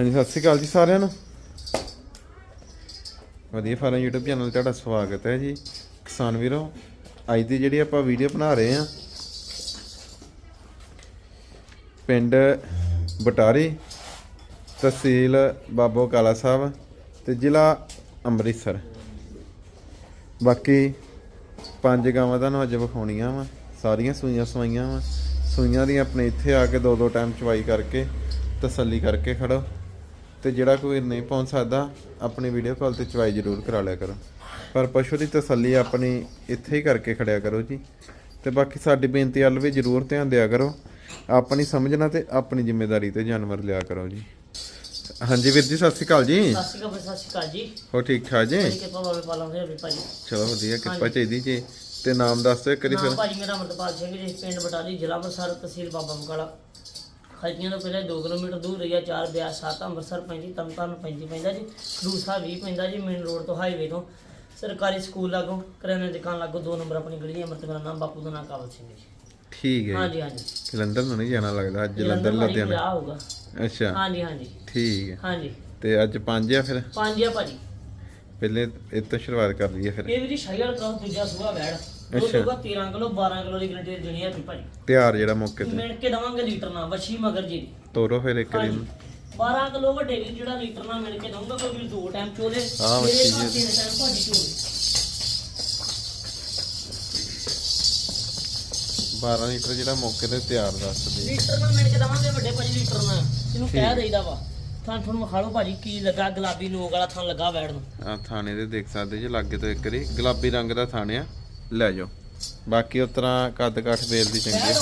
ਹਾਂਜੀ, ਸਤਿ ਸ਼੍ਰੀ ਅਕਾਲ ਜੀ ਸਾਰਿਆਂ ਨੂੰ। ਵਧੀਆ ਫਾਰਮ YouTube ਚੈਨਲ ਤੇ ਤੁਹਾਡਾ ਸਵਾਗਤ ਹੈ ਜੀ। ਕਿਸਾਨ ਵੀਰੋ, ਅੱਜ ਦੀ ਜਿਹੜੀ ਆਪਾਂ ਵੀਡੀਓ ਬਣਾ ਰਹੇ ਹਾਂ, ਪਿੰਡ ਬਟਾਰੀ ਤਹਿਸੀਲ ਬਾਬੋ ਕਾਲਾ ਸਾਹਿਬ ਤੇ ਜ਼ਿਲ੍ਹਾ ਅੰਮ੍ਰਿਤਸਰ। ਬਾਕੀ ਪੰਜ ਗਾਵਾਂ ਤੁਹਾਨੂੰ ਅੱਜ ਵਿਖਾਉਣੀਆਂ ਵਾ, ਸਾਰੀਆਂ ਸੂਈਆਂ ਸਵਾਈਆਂ ਵਾ। ਸੂਈਆਂ ਦੀ ਆਪਣੇ ਇੱਥੇ ਆ ਕੇ ਦੋ ਦੋ ਟਾਈਮ ਚਵਾਈ ਕਰਕੇ, ਤਸੱਲੀ ਕਰਕੇ ਖੜੋ। ਤੇ ਜਿਹੜਾ ਕੋਈ ਨਹੀਂ ਪਹੁੰਚ ਸਕਦਾ ਆਪਣੀ ਵੀਡੀਓ ਕਾਲ ਤੇ ਚਵਾਈ ਜ਼ਰੂਰ ਕਰਾ ਲਿਆ ਕਰੋ। ਪਰ ਪਸ਼ੂ ਦੀ ਤਸੱਲੀ ਆਪਣੀ ਇੱਥੇ ਹੀ ਕਰਕੇ ਖੜਿਆ ਕਰੋ ਜੀ। ਤੇ ਬਾਕੀ ਸਾਡੀ ਬੇਨਤੀ ਵੱਲ ਵੀ ਜ਼ਰੂਰ ਧਿਆਨ ਦਿਆ ਕਰੋ। ਆਪਣੀ ਸਮਝਣਾ ਤੇ ਆਪਣੀ ਜ਼ਿੰਮੇਵਾਰੀ ਤੇ ਜਾਨਵਰ ਲਿਆ ਕਰੋ ਜੀ। ਹਾਂਜੀ ਵੀਰ ਜੀ ਸਤਿ ਸ਼੍ਰੀ ਅਕਾਲ ਜੀ। ਸਤਿ ਸ਼੍ਰੀ ਅਕਾਲ ਸਤਿ ਸ਼੍ਰੀ ਅਕਾਲ ਜੀ। ਹੋ ਠੀਕ ਠਾਕ ਜੀ? ਬੜੀ ਕਿਰਪਾ ਬਾਬੇ ਪਾਲਾਂ ਦੇ ਹੋਵੇ ਭਾਜੀ। ਚਲੋ ਵਧੀਆ ਕਿਰਪਾ। ਚਾਹੀਦੀ ਜੀ। ਤੇ ਨਾਮ ਦੱਸ ਦਿਓ ਨਾਮ ਫਿਰ। ਭਾਜੀ ਮੇਰਾ ਅਮਰਤਪਾਲ ਸਿੰਘ ਜੀ ਪਿੰਡ ਬਟਾਲੀ ਜ਼ਿਲ੍ਹਾ ਅੰਮ੍ਰਿਤਸਰ ਤਹਿਸੀਲ ਬਾਬਾ ਬਕਾਲਾ। ਖਲਚੀਆਂ ਤੋਂ ਪਹਿਲੇ 2 ਕਿਲੋਮੀਟਰ ਦੂਰ ਰਹੀਆ 4 ਬਿਆਸ 7 ਅੰਮ੍ਰਿਤਸਰ ਪੈਂਦੀ ਤਰਨਤਾਰਨ ਪੈਂਦੀ ਪੈਂਦਾ ਜੀ ਸਾਹਿਬ ਵੀ ਪੈਂਦਾ ਜੀ ਮੇਨ ਰੋਡ ਤੋਂ ਹਾਈਵੇ ਤੋਂ। ਸਰਕਾਰੀ ਸਕੂਲ ਲਾਗੋਂ ਕਰਿਆਨੇ ਦੀ ਦੁਕਾਨ ਲਾਗੋਂ ਦੋ ਨੰਬਰ ਆਪਣੀ ਗਲੀ ਅੰਮ੍ਰਿਤ ਮੇਰਾ ਨਾਮ ਬਾਪੂ ਦਾ ਨਾਮ ਕਾਬਲ ਸਿੰਘ ਜੀ। ਠੀਕ ਹੈ ਹਾਂਜੀ ਹਾਂਜੀ। ਜਲੰਧਰ ਨੂੰ ਨਹੀਂ ਜਾਣਾ ਲੱਗਦਾ ਅੱਜ ਜਲੰਧਰ ਲੁਧਿਆਣਾ। ਪੰਜਾਹ ਹੋਊਗਾ। ਅੱਛਾ। ਹਾਂਜੀ ਹਾਂਜੀ। ਠੀਕ ਹੈ। ਹਾਂਜੀ। ਤੇ ਅੱਜ ਪੰਜ ਆ ਫਿਰ? ਪੰਜ ਆ ਭਾਜੀ। ਪਹਿਲੇ ਇਹ ਤੋਂ ਸ਼ੁਰੂਆਤ ਕਰ ਲਈਏ ਫਿਰ। ਇਹ ਵੀ ਜੀ ਸ਼ਾਇਰ ਕਰਾਉ ਦੂਜਾ ਸੂਆ ਵੈੜ। ਦੋ ਅੱਛਾ। ਦੋ 13 ਕਿਲੋ 12 ਕਿਲੋ ਦੀ ਗਰੰਟੀ ਦੇਣੀ ਹੈ ਭਾਜੀ। ਤਿਆਰ ਜਿਹੜਾ ਮੌਕੇ ਤੇ। ਮਿਣ ਕੇ ਦਵਾਂਗੇ ਲੀਟਰ ਨਾਲ ਵੱਛੀ ਮਗਰ ਜੀ। ਦੀ। ਤੋਰੋ ਫਿਰ ਇੱਕ ਹਾਂਜੀ। ਦਿਨ 12 ਕਿਲੋ ਵੱਡੇ ਵੀ ਜਿਹੜਾ ਲੀਟਰ ਨਾਲ ਮਿਲ ਕੇ ਦਊਂਗਾ ਕੋਈ ਵੀ ਦੋ ਟਾਈਮ ਚੋਲੇ ਹਾਂ, ਵੱਛੀ ਜੀ। ਤਿੰਨ ਟਾਈਮ ਭਾਜੀ ਚੋਲੇ। 12 ਲੀਟਰ ਜਿਹੜਾ ਮੌਕੇ ਤੇ ਤਿਆਰ ਦੱਸਦੇ ਲੀਟਰ ਨਾਲ ਮਿਲ ਕੇ ਦਵਾਂਗੇ ਵੱਡੇ ਭਾਜੀ ਲੀਟਰ ਨਾਲ। ਇਹਨੂੰ ਕਹਿ ਦੇਈਦਾ ਵਾ। ਥਾਂ ਤੁਹਾਨੂੰ ਵਿਖਾ ਲਓ ਭਾਜੀ ਕੀ ਲੱਗਾ ਗੁਲਾਬੀ ਨੂਗ ਵਾਲਾ ਥਾਂ ਲੱਗਾ ਵੈੜ ਨੂੰ। ਆ ਥਾਣੇ ਦੇ ਦੇਖ ਸਕਦੇ ਜੀ ਲਾਗੇ ਤੋਂ ਇੱਕ ਵਾਰੀ। ਗੁਲਾਬੀ ਰੰਗ ਦਾ ਥਾਣੇ ਆ। ਲੈ ਜਾਓ। ਬਾਕੀ ਉਸ ਤਰ੍ਹਾਂ ਕੱਦ ਕਾਠ ਵੇਲ ਦੀ ਚੰਗੀ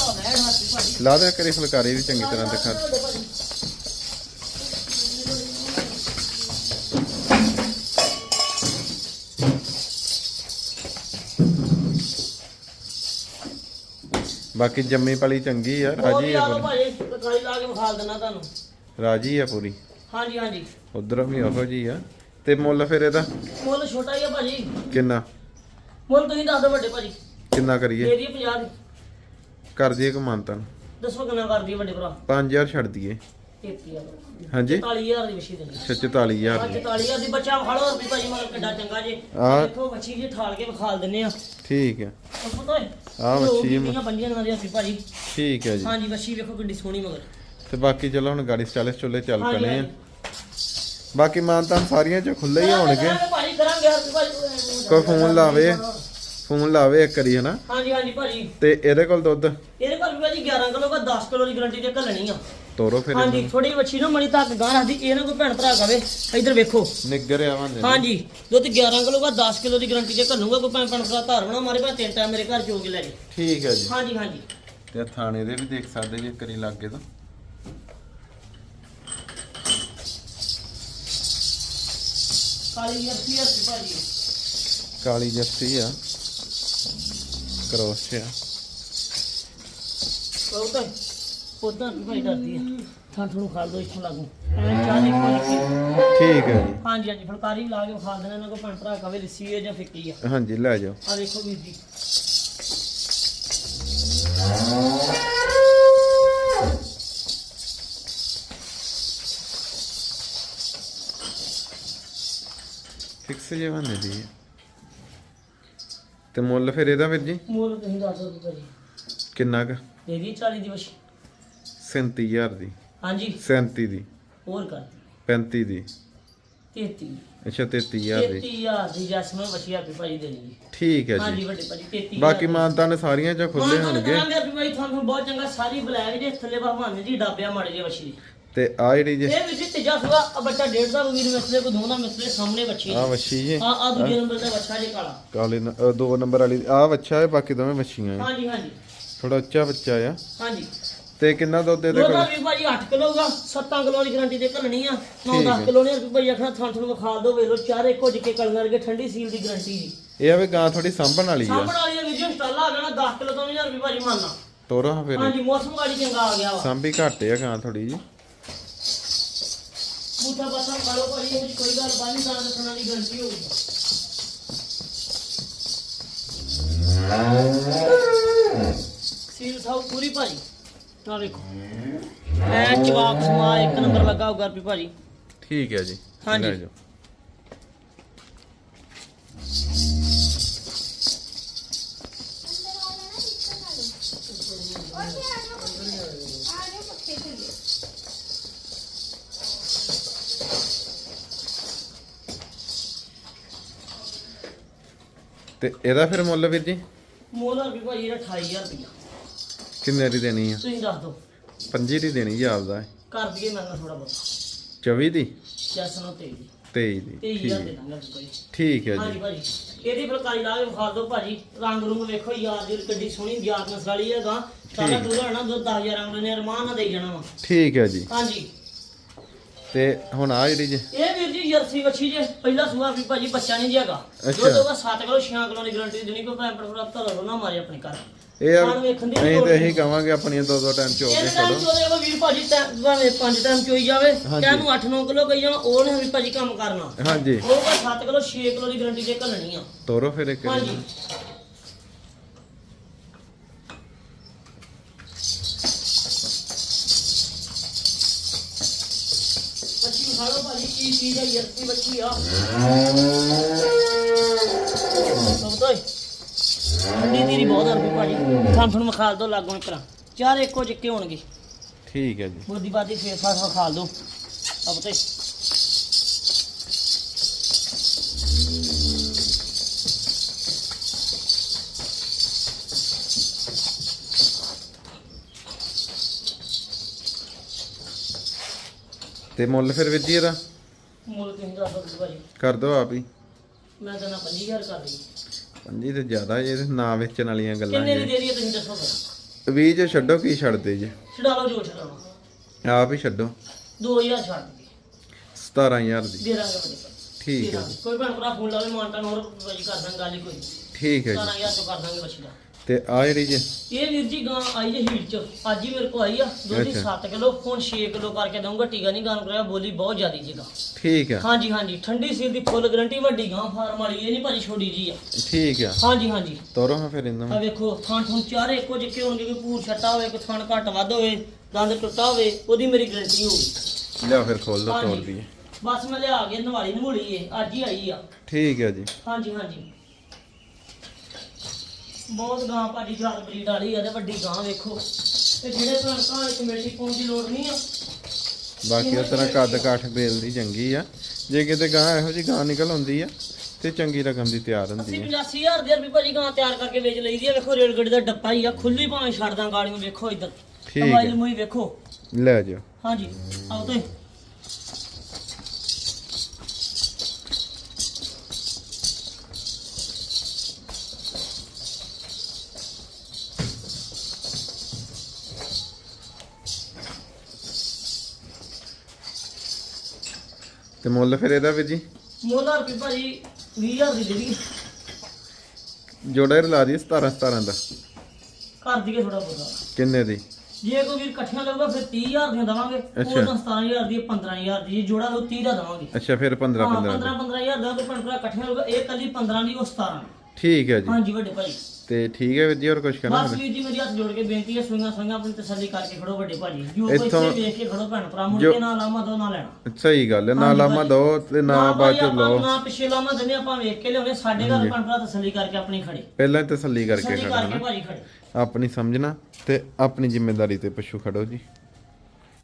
ਲਾ ਦੇ ਕਰੀ ਫੁਲਕਾਰੀ ਵੀ ਚੰਗੀ ਤਰ੍ਹਾਂ ਦਿਖਾ। ਬਾਕੀ ਜੰਮੀ ਪਲੀ ਚੰਗੀ ਆ ਰਾਜੀ ਲਓ ਪੂਰੀ। ਭਾਜੀ ਕਾਲੀ ਲਾ ਕੇ ਵਿਖਾ ਦਿੰਦਾ ਤੁਹਾਨੂੰ। ਰਾਜੀ ਆ ਪੂਰੀ। ਹਾਂਜੀ ਹਾਂਜੀ। ਉਧਰੋਂ ਵੀ ਉਹੋ ਜੀ ਆ। ਤੇ ਮੁੱਲ ਫਿਰ ਇਹਦਾ? ਮੁੱਲ ਛੋਟਾ ਹੀ ਆ ਭਾਜੀ। ਕਿੰਨਾ? ਮੁੱਲ ਤੁਸੀਂ ਦੱਸ ਦਿਓ ਵੱਡੇ ਭਾਜੀ। ਕਿੰਨਾ ਕਰੀਏ? ਦੇ ਦੀ 50 ਦੀ। ਕਰ ਦਈਏ ਕਮਾਨਤਾਂ ਦੱਸੋ ਕਿੰਨਾ ਕਰਦੀ ਵੱਡੇ ਭਰਾ। 5000 ਛੱਡ ਦਈਏ। 33000 ਹਾਂਜੀ। 40000 ਦੀ ਦੇਣੀ ਅੱਛਾ 44000 ਅੱਜ 40000 ਦੀ ਬੱਚਾ ਫੜੋ ਰੁਪਏ ਭਾਜੀ ਮਗਰ ਕਿੱਡਾ ਚੰਗਾ ਜੇ। ਆਹ। ਦੇਖੋ ਵੱਛੀ ਜੀ ਠਾਲ ਕੇ ਵਿਖਾਲ ਦਿੰਨੇ ਆ ਠੀਕ ਹੈ। ਉਹ ਪਤਾ ਹੈ ਆਹ ਪੰਜੀਆਂ ਦਿਨਾਂ ਦੀ ਹੱਸੀ ਭਾਜੀ। ਠੀਕ ਹੈ ਜੀ। ਹਾਂਜੀ ਵੱਛੀ ਵੇਖੋ ਕਿੰਨੀ ਸੋਹਣੀ ਮਗਰ। ਤੇ ਬਾਕੀ ਚਲੋ ਹੁਣ ਗਾੜੀ ਚਾਲੇ ਚੁੱਲੇ ਚੱਲ ਹਾਂਜੀ, ਪਣੇ ਆ। ਹਾਂਜੀ। ਬਾਕੀ ਮਾਨਤਾਂ ਸਾਰੀਆਂ ਚ ਖੁੱਲੇ ਹੀ ਹੋਣਗੇ। ਕੋਈ ਫੋਨ ਲਾਵੇ ਫੋਨ ਲਾਵੇ ਇੱਕ ਵਾਰੀ ਹਨਾ? ਹਾਂਜੀ ਹਾਂਜੀ ਭਾਜੀ। ਤੇ ਇਹਦੇ ਕੋਲ ਦੁੱਧ? ਇਹਦੇ ਕੋਲ ਵੀ ਭਾਜੀ 11 ਕਿਲੋ ਦਾ 10 ਕਿਲੋ ਦੀ ਗਰੰਟੀ ਤੇ ਘੱਲਣੀ ਆ। ਤੋਰੋ ਫਿਰ ਹਾਂਜੀ। ਥੋੜੀ ਵੱਛੀ ਨੂੰ ਮਣੀ ਤੱਕ ਗਾਂ ਰੱਖਦੀ ਇਹ ਨਾ ਕੋਈ ਭੈਣ ਭਰਾ ਕਵੇ ਇੱਧਰ ਵੇਖੋ। ਨਿੱਗਰ ਆਵਾਂਗੇ ਹਾਂਜੀ ਦੁੱਧ 11 ਕਿਲੋ ਦਾ 10 ਕਿਲੋ ਦੀ ਗਰੰਟੀ ਤੇ ਘੱਲੂਗਾ ਕੋਈ ਭੈਣ ਭੈਣ ਭਰਾ ਧਾਰ ਬਣਾ ਮਾਰੇ ਭਾਵੇਂ ਤਿੰਨ ਟਾਈਮ ਮੇਰੇ ਘਰ ਚੋ ਕੇ ਲੈ ਜੇ। ਠੀਕ ਹੈ ਜੀ। ਹਾਂਜੀ ਹਾਂਜੀ। ਤੇ ਥਾਣੇ ਦੇ ਵੀ ਦੇਖ ਸਕਦੇ ਜੀ ਕਰੀ ਲੱਗੇ ਤਾਂ। ਕਾਲੀ ਜਰਸੀ ਭਾਜੀ? ਕਾਲੀ ਜੱਸੀ ਆ। ਕਰੋਸ ਆ। ਉਦਾਂ ਵੀ ਭਾਈ ਡਰਦੀ ਆ। ਥਾਂ ਤੁਹਾਨੂੰ ਖਾਲ ਦੋ ਇੱਥੋਂ ਲਾਗੂ। ਚਾਹ ਕੋਈ। ਠੀਕ ਹੈ ਜੀ। ਹਾਂਜੀ ਹਾਂਜੀ ਫੁਲਕਾਰੀ ਲਾ ਕੇ ਖਾ ਦੇਣਾ ਇਹਨਾਂ ਕੋ ਭੈਣ ਭਰਾ ਕਵੇ ਲੱਸੀ ਹੈ ਜਾਂ ਫਿੱਕੀ ਆ। ਹਾਂਜੀ ਲੈ ਜਾਓ। ਆ ਦੇਖੋ ਵੀਰ ਜੀ। ਫਿਕਸ ਜੇ ਬਣੇ ਦੀ ਹੈ। ਤੇ ਮੁੱਲ ਫਿਰ ਇਹਦਾ ਵੀਰ ਜੀ? ਮੁੱਲ ਤੁਸੀਂ ਦੱਸ ਦਿਓ ਭਾਜੀ। ਕਿੰਨਾ ਕ? ਦੇ ਦੀ 40 ਦੀ ਵਸ਼ 37000 ਦੀ। ਹਾਂਜੀ। 37 ਦੀ। ਹੋਰ ਕਰ 35 ਦੀ। 33 ਅੱਛਾ 33000 ਦੀ। 33000 ਦੀ ਜਸਮਨ ਵਸ਼ੀਆ ਵੀ ਭਾਜੀ ਦੇਣੀ ਜੀ ਠੀਕ ਹੈ ਹਾਂਜੀ ਜੀ ਵੱਡੇ ਭਾਜੀ 33 ਬਾਕੀ ਮਾਨਤਾਂ ਨੇ ਸਾਰੀਆਂ ਚ ਖੁੱਲੇ ਹੋਣਗੇ। ਕਰਾਂਗੇ ਭਾਈ ਤੁਹਾਨੂੰ ਬਹੁਤ ਚੰਗਾ ਸਾਰੀ ਬਲੈਕ ਜੇ ਥੱਲੇ ਭਗਵਾਨ ਜੀ ਡਾਬਿਆ ਮਾੜੇ ਜੇ ਵਸ਼ੀ ਤੇ ਆ ਜਿਹੜੀ ਜੇ ਇਹ ਵਿੱਚ ਤੀਜਾ ਸੁਆ ਆ ਬੱਚਾ ਡੇਢ ਦਾ ਵੀਰ ਮਿਸਲੇ ਕੋ ਦੋਨਾ ਮਿਸਲੇ ਸਾਹਮਣੇ ਬੱਚੀ ਆ। ਵੱਛੀ ਜੀ। ਆ ਆ ਦੂਜੇ ਨੰਬਰ ਦਾ ਬੱਚਾ ਜੇ ਕਾਲਾ। ਕਾਲੇ ਨ- ਅ, ਦੋ ਨੰਬਰ ਵਾਲੀ ਆ ਬੱਚਾ ਹੈ ਬਾਕੀ ਦੋਵੇਂ ਵੱਛੀਆਂ ਆ ਹਾਂਜੀ ਹਾਂਜੀ। ਥੋੜਾ ਉੱਚਾ ਬੱਚਾ ਆ। ਹਾਂਜੀ। ਤੇ ਕਿੰਨਾ ਦੁੱਧ ਇਹਦੇ ਉਹਦਾ ਕੋਲ? ਵੀ ਭਾਜੀ 8 ਕਿਲੋ ਦਾ 7 ਕਿਲੋ ਦੀ ਗਰੰਟੀ ਤੇ ਘੱਲਣੀ ਆ। 9 ਠੀਕ 10 ਹੈ। ਕਿਲੋ ਨੇ ਭਾਈ ਆਖਣਾ ਥਾਂ ਤੁਹਾਨੂੰ ਵਿਖਾ ਦੋ ਵੇਲੋ ਚਾਰੇ ਕੁਝ ਕੇ ਕਲਰ ਕਰਕੇ ਠੰਡੀ ਸੀਲ ਦੀ ਗਰੰਟੀ ਜੀ। ਇਹ ਆ ਵੀ ਗਾਂ ਥੋੜੀ ਸਾਂਭਣ ਵਾਲੀ ਆ। ਸਾਹਮਣੇ ਵਾਲੀ ਵੀਡੀਓ ਸਟਾਲਾ ਆ ਜਾਣਾ 10 ਕਿਲੋ ਤੋਂ 1000 ਰੁਪਏ ਭਾਜੀ ਮੰਨਣਾ ਤੋਰੋ ਹਾਂ ਫਿਰ। ਹਾਂਜੀ ਮੌਸਮ ਗਾੜੀ ਚੰਗਾ ਆ ਗਿਆ ਵਾ। ਸਾਂਭੀ ਘੱਟ ਆ ਗਾਂ ਥੋੜੀ ਜੀ। ਬੂਟਾ ਬਸਾ ਕਾਲੋ ਭਾਜੀ ਇਹ ਕੋਈ ਗੱਲ ਬਾਨੀ ਤਾਂ ਦੱਸਣਾ ਦੀ ਗਰੰਟੀ ਹੋਊਗੀ। ਸੀਲ ਸਾਊ ਪੂਰੀ ਭਾਜੀ। ਆ ਵੇਖੋ। ਐ ਜਵਾਬ ਸਮਾ ਇੱਕ ਨੰਬਰ ਲੱਗਾ ਹੋਊਗਾ ਰੁਪਏ ਭਾਜੀ। ਠੀਕ ਹੈ ਜੀ। ਹਾਂਜੀ। ਤੇ ਇਹਦਾ ਫਿਰ ਮੁੱਲ ਵੀਰ ਜੀ? ਮੋਲਾ ਵੀ ਭਾਜੀ ਇਹਦਾ 28000 ਰੁਪਇਆ ਕਿੰਨੇ ਦੀ ਦੇਣੀ ਆ? ਤੁਸੀਂ ਦੱਸ ਦਿਓ। 25 ਦੀ ਦੇਣੀ ਜੀ ਆਪਦਾ ਕਰ ਦਈਏ ਮੈਂ ਥੋੜਾ ਬਹੁਤ। 24 ਦੀ? ਜੈਸ ਨੂੰ 23 23 ਦੀ। 23000 ਠੀਕ। ਦੇ ਦਾਂਗਾ ਭਾਜੀ ਠੀਕ ਹੈ ਹਾਂਜੀ ਜੀ ਭਾਜੀ ਇਹਦੀ ਫੁਲਕਾਰੀ ਲਾ ਕੇ ਵਿਖਾ ਦਿਓ ਭਾਜੀ। ਰੰਗ ਰੂੰਗ ਵੇਖੋ ਯਾਰ ਦੀ ਕਿੱਡੀ ਸੋਹਣੀ ਯਾਰ ਨਸਲ ਵਾਲੀ ਹੈਗਾ। ਸਾਰਾ ਠੀਕ। ਟੂਲਾ ਨਾ ਦੋ 10000 ਰੰਗ ਨੇ ਅਰਮਾਨ ਨਾਲ ਦੇਈ ਜਾਣਾ ਵਾ। ਠੀਕ ਹੈ ਜੀ। ਹਾਂਜੀ। ਤੇ ਹੁਣ ਆ ਜਿਹੜੀ ਜੀ ਇਹ ਵੀਰ ਜੀ ਜਰਸੀ ਵੱਛੀ ਜੇ ਪਹਿਲਾ ਸੂਆ ਵੀ ਭਾਜੀ ਬੱਚਾ ਨਹੀਂ ਜੀ ਹੈਗਾ। ਅੱਛਾ। ਦੁੱਧ ਹੋਗਾ 7 ਕਿਲੋ 6 ਕਿਲੋ ਦੀ ਗਾਰੰਟੀ ਦੇਣੀ ਕੋਈ ਭੈਣ ਭਰਾ ਧਰੋ ਨਾ ਮਾਰੇ ਆਪਣੇ ਘਰ। ਇਹ ਆ- ਖਾਣ ਵੇਖਣ ਦੀ ਅਸੀਂ ਲੋੜ ਤਾਂ ਨਹੀਂ। ਇਹੀ ਕਵਾਂਗੇ ਆਪਣੀਆਂ ਦੋ ਦੋ ਟਾਈਮ ਚੋ ਇਹ ਕੇ ਟਾਈਮ ਉਹ ਵੀਰ ਭਾਜੀ ਟਾਈਮ ਭਾਵੇਂ 5 ਟਾਈਮ ਚੋਈ ਜਾਵੇ ਹਾਂਜੀ। ਕਹਿ ਨੂੰ 8-9 ਕਿਲੋ ਕਹੀ ਜਾਣਾ ਉਹ ਨਹੀਂ ਵੀ ਭਾਜੀ ਕੰਮ ਕਰਨਾ। ਹਾਂਜੀ। ਉਹ ਕੋ 7 ਕਿਲੋ 6 ਕਿਲੋ ਦੀ ਗਾਰੰਟੀ ਦੇ ਘੱਲਣੀ ਆ। ਤੋਰੋ ਫਿਰ ਇੱਕ ਹਾਂਜੀ। ਭਾਜੀ ਕੀ ਚੀਜ਼ ਹੈ ਯਰਤੀ ਬੱਚੀ ਆ। ਸਭ ਤੋਂ ਠੰਡੀ ਤੇਰੀ ਬਹੁਤ ਅਰਬੀ ਭਾਜੀ। ਥਾਂ ਤੁਹਾਨੂੰ ਮਖਾਲ ਦੋ ਲੱਗੋਂ ਇੱਕ ਤਰ੍ਹਾਂ। ਚਾਰ ਇੱਕੋ ਜਿੱਕੇ ਹੋਣਗੇ। ਠੀਕ ਹੈ ਜੀ। ਬੁੱਧੀ ਬਾਦੀ ਫੇਰ ਫਾਸ ਮਖਾਲ ਦੋ ਸਭ ਤੇ। ਤੇ ਮੁੱਲ ਫਿਰ ਵੀਰ ਜੀ ਇਹਦਾ? ਮੁੱਲ ਤੁਸੀਂ ਦੱਸ ਦਿਓ ਭਾਜੀ ਕਰ ਦੋ ਆਪ ਹੀ। ਮੈਂ ਤਾਂ ਨਾ 25000 ਕਰ ਲਈ। ਪੰਜੀ ਤੇ ਜ਼ਿਆਦਾ ਜੇ ਨਾ ਵੇਚਣ ਵਾਲੀਆਂ ਗੱਲਾਂ ਕਿੰਨੇ ਦੀ ਦੇ ਰਹੀ ਹੈ ਤੁਸੀਂ ਦੱਸੋ ਫਿਰ। 20 ਚ ਛੱਡੋ ਕੀ ਛੱਡਦੇ ਜੀ? ਛਡਾ ਲਓ ਜੋ ਛਡਾਉਣਾ ਆਪ ਹੀ ਛੱਡੋ। 2000 ਛੱਡ ਦੇ 17000 ਦੀ। ਦੇ ਦਾਂਗੇ ਠੀਕ ਹੈ। ਕੋਈ ਭੈਣ ਭਰਾ ਫੋਨ ਲਾਵੇ ਮਾਨਤਾ ਨੂੰ ਹੋਰ ਭਾਜੀ ਕਰ ਦਾਂਗੇ ਗੱਲ ਹੀ ਕੋਈ ਠੀਕ ਹੈ ਜੀ। 17000 ਤੋਂ ਕਰ ਦਾਂਗੇ ਬੱਚੀ ਦਾ। ਤੇ ਆ ਜਿਹੜੀ ਜੀ। ਇਹ ਵੀਰ ਜੀ ਗਾਂ ਆਈ ਜੇ ਹੀਟ ਚ। ਅੱਜ ਹੀ ਮੇਰੇ ਕੋ ਆਈ ਆ। ਦੁੱਧ ਅੱਛਾ। 7 ਕਿਲੋ ਹੁਣ 6 ਕਿਲੋ ਕਰਕੇ ਦਊਂਗਾ। ਟੀਕਾ ਨਹੀਂ ਗਾਂ ਕਰਿਆ ਬੋਲੀ ਬਹੁਤ ਜ਼ਿਆਦੀ ਜੀ ਗਾਂ। ਠੀਕ ਹੈ ਹਾਂਜੀ ਹਾਂਜੀ। ਠੰਡੀ ਸੀਲ ਦੀ ਫੁੱਲ ਗਰੰਟੀ ਵੱਡੀ ਗਾਂ ਫਾਰਮ ਵਾਲੀ ਇਹ ਨਹੀਂ ਭਾਜੀ ਛੋਟੀ ਜੀ ਆ। ਠੀਕ ਹੈ ਹਾਂਜੀ ਹਾਂਜੀ। ਤੋਰੋ ਹਾਂ ਫਿਰ ਇਹਨਾਂ ਆ ਨੂੰ ਵੇਖੋ ਥਾਂ ਥਾਂ ਚਾਰੇ ਇੱਕੋ ਜਿੱਕੇ ਹੋਣਗੇ ਕੋਈ ਪੂਰ ਛੱਟਾ ਹੋਵੇ ਕੋਈ ਥਣ ਘੱਟ ਵੱਧ ਹੋਵੇ ਦੰਦ ਟੁੱਟਾ ਹੋਵੇ ਉਹਦੀ ਮੇਰੀ ਗਰੰਟੀ ਹੋਊਗੀ। ਲਿਆ ਫਿਰ ਖੋਲ ਲਓ ਤੋੜ ਹਾਂਜੀ। ਦਈਏ। ਬਸ ਮੈਂ ਲਿਆ ਕੇ ਨਵਾਲੀ ਨਮੂਲੀ ਏ ਅੱਜ ਹੀ ਆਈ ਆ। ਠੀਕ ਹੈ ਜੀ। ਹਾਂਜੀ ਹਾਂਜੀ। ਬਹੁਤ ਗਾਂ ਭਾਜੀ ਜਾਤ ਬਰੀਡ ਵਾਲੀ ਆ ਤੇ ਵੱਡੀ ਗਾਂ ਵੇਖੋ। ਤੇ ਜਿਹੜੇ ਭੈਣ ਭਰਾ ਕਮੇਟੀ ਪਾਉਣ ਦੀ ਲੋੜ ਨਹੀਂ ਆ। ਬਾਕੀ ਉਸ ਤਰ੍ਹਾਂ ਕੱਦ ਕਾਠ ਬੇਲ ਦੀ ਚੰਗੀ ਆ। ਜੇ ਕਿਤੇ ਗਾਂ ਇਹੋ ਜੀ ਗਾਂ ਨਿਕਲ ਆਉਂਦੀ ਆ ਤੇ ਚੰਗੀ ਰਕਮ ਦੀ ਤਿਆਰ ਹੁੰਦੀ 80 ਆ। 85 ਹਜ਼ਾਰ ਦੀ ਰੁਪਏ ਭਾਜੀ ਗਾਂ ਤਿਆਰ ਕਰਕੇ ਵੇਚ ਲਈਦੀ ਆ। ਵੇਖੋ ਰੇਲ ਗੱਡੀ ਦਾ ਡੱਪਾ ਹੀ ਆ ਖੁੱਲੀ ਭਾਵੇਂ ਛੱਡਦਾ ਗਾੜੀਆਂ ਵੇਖੋ ਇੱਧਰ। ਠੀਕ ਹੈ। ਮੋਬਾਈਲ ਮੂਈ ਵੇਖੋ। ਲੈ ਜਾਓ। ਹਾਂਜੀ ਆਓ ਤੇ। ਤੇ ਮੁੱਲ ਫਿਰ ਇਹਦਾ ਵੀ ਜੀ? ਮੋਲਾ ਰੁਪਏ ਭਾਜੀ 20000 ਦੀ ਦੇਣੀ ਜੋੜਾ ਹੀ ਲਾ ਦੀ 17 17 ਦਾ। ਕਰ ਦਈਏ ਥੋੜਾ ਬਹੁਤਾ। ਕਿੰਨੇ ਦੀ? ਜੇ ਕੋਈ ਵੀਰ ਇਕੱਠਿਆਂ ਲਊਗਾ ਫਿਰ 30000 ਦੀਆਂ ਦਵਾਂਗੇ। ਉਹ ਤਾਂ 17000 ਦੀ 15000 ਦੀ ਜੋੜਾ ਲਓ 30 ਦਾ ਦਵਾਂਗੇ। ਅੱਛਾ ਫਿਰ 15 ਹਾਂ 15 15 15000 ਦਾ ਕੋਈ ਭਰਾ ਇਕੱਠਿਆਂ ਲਊਗਾ। ਇਹ ਕੱਲੀ 15 ਦੀ ਉਹ 17 ਠੀਕ ਹੈ ਜੀ। ਹਾਂਜੀ ਵੱਡੇ ਭਾਈ। ਤੇ ਠੀਕ ਹੈ ਵੀਰ ਜੀ ਹੋਰ ਕੁਝ ਕਹਿਣਾ ਬਸ? ਵੀਰ ਜੀ ਮੇਰੀ ਹੱਥ ਜੋੜ ਕੇ ਬੇਨਤੀ ਹੈ ਸੁਈਆਂ ਸੁਈਆਂ ਆਪਣੀ ਤਸੱਲੀ ਕਰਕੇ ਖੜੋ ਵੱਡੇ ਭਾਜੀ। ਜੋ ਕੋਈ ਵੇਖ ਕੇ ਖੜੋ ਭੈਣ ਭਰਾ ਮੁੜ ਕੇ ਨਾ ਲਾਮਾ ਦੋ ਨਾ ਲੈਣਾ। ਸਹੀ ਗੱਲ ਹੈ ਨਾ ਲਾਮਾ। ਦੋ ਤੇ ਨਾ ਬਾਅਦ ਚ ਲਓ। ਨਾ ਪਿੱਛੇ ਲਾਮਾ ਦਿੰਦੇ ਆਪਾਂ ਵੇਖ ਕੇ ਲਿਆਉਣੇ ਸਾਡੇ ਘਰ ਭੈਣ ਭਰਾ ਤਸੱਲੀ ਕਰਕੇ ਆਪਣੀ ਖੜੇ। ਪਹਿਲਾਂ ਤਸੱਲੀ ਕਰਕੇ ਖੜੇ। ਆਪਣੀ ਸਮਝਣਾ ਤੇ ਆਪਣੀ ਜ਼ਿੰਮੇਵਾਰੀ ਤੇ ਪਸ਼ੂ ਖੜੋ ਜੀ।